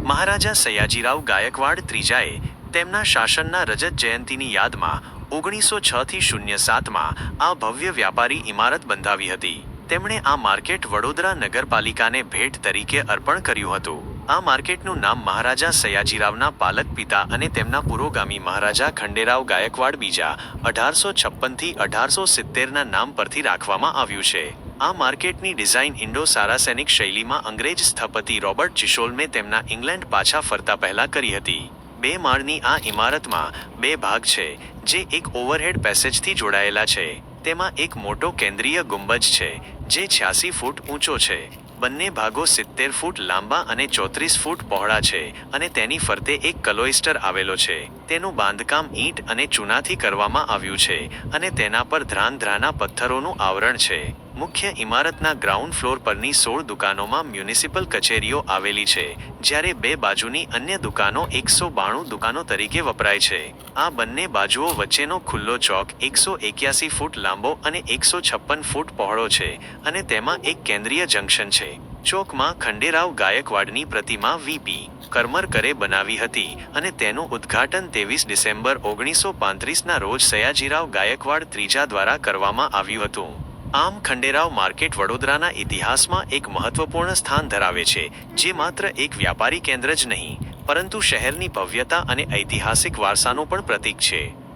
મહારાજા સયાજીરાવ ગાયકવાડ ત્રીજાએ તેમના શાસનના રજત જયંતીની યાદમાં ઓગણીસો છથી શૂન્ય સાતમાં આ ભવ્ય વ્યાપારી ઇમારત બંધાવી હતી. તેમણે આ માર્કેટ વડોદરા નગરપાલિકાને ભેટ તરીકે અર્પણ કર્યું હતું. આ માર્કેટનું નામ મહારાજા સયાજીરાવના પાલક પિતા અને તેમના પુરોગામી મહારાજા ખંડેરાવ ગાયકવાડ બીજા અઢારસો છપ્પનથી અઢારસો સિત્તેરના નામ પરથી રાખવામાં આવ્યું છે. આ માર્કેટની ડિઝાઇન ઇન્ડો સારાસેનિક શૈલીમાં અંગ્રેજ સ્થપતિ રોબર્ટ ચિશોલમે તેમના ઇંગ્લેન્ડ પાછા ફરતા પહેલા કરી હતી. બે માળની આ ઇમારતમાં બે ભાગ છે, જે એક ઓવરહેડ પેસેજથી જોડાયેલા છે. તેમાં એક મોટો કેન્દ્રીય ગુંબજ છે, જે છ્યાસી ફૂટ ઊંચો છે. બંને ભાગો સિત્તેર ફૂટ લાંબા અને ચોત્રીસ ફૂટ પહોળા છે અને તેની ફરતે એક કલોઇસ્ટર આવેલો છે. તેનું બાંધકામ ઈંટ અને ચૂનાથી કરવામાં આવ્યું છે અને તેના પર ધ્રાન ધ્રાના પથ્થરોનું આવરણ છે. મુખ્ય ઇમારતના ગ્રાઉન્ડ ફ્લોર પરની સોળ દુકાનોમાં મ્યુનિસિપલ કચેરીઓ આવેલી છે, જ્યારે બે બાજુની અન્ય દુકાનો એકસો બાણું દુકાનો તરીકે વપરાય છે. આ બંને બાજુઓ વચ્ચેનો ખુલ્લો ચોક એકસો એક્યાસી ફૂટ લાંબો અને એકસો છપ્પન ફૂટ પહોળો છે અને તેમાં એક કેન્દ્રીય જંકશન છે. ચોકમાં ખંડેરાવ ગાયકવાડની પ્રતિમા વીપી કરમરકરે બનાવી હતી અને તેનું ઉદ્ઘાટન ત્રેવીસ ડિસેમ્બર ઓગણીસો પાંત્રીસના રોજ સયાજીરાવ ગાયકવાડ ત્રીજા દ્વારા કરવામાં આવ્યું હતું. આમ ખંડેરાવ માર્કેટ વડોદરાના ઇતિહાસમાં એક મહત્વપૂર્ણ સ્થાન ધરાવે છે, જે માત્ર એક વ્યાપારી કેન્દ્ર જ નહીં, પરંતુ શહેરની ભવ્યતા અને ઐતિહાસિક વારસાનું પણ પ્રતીક છે.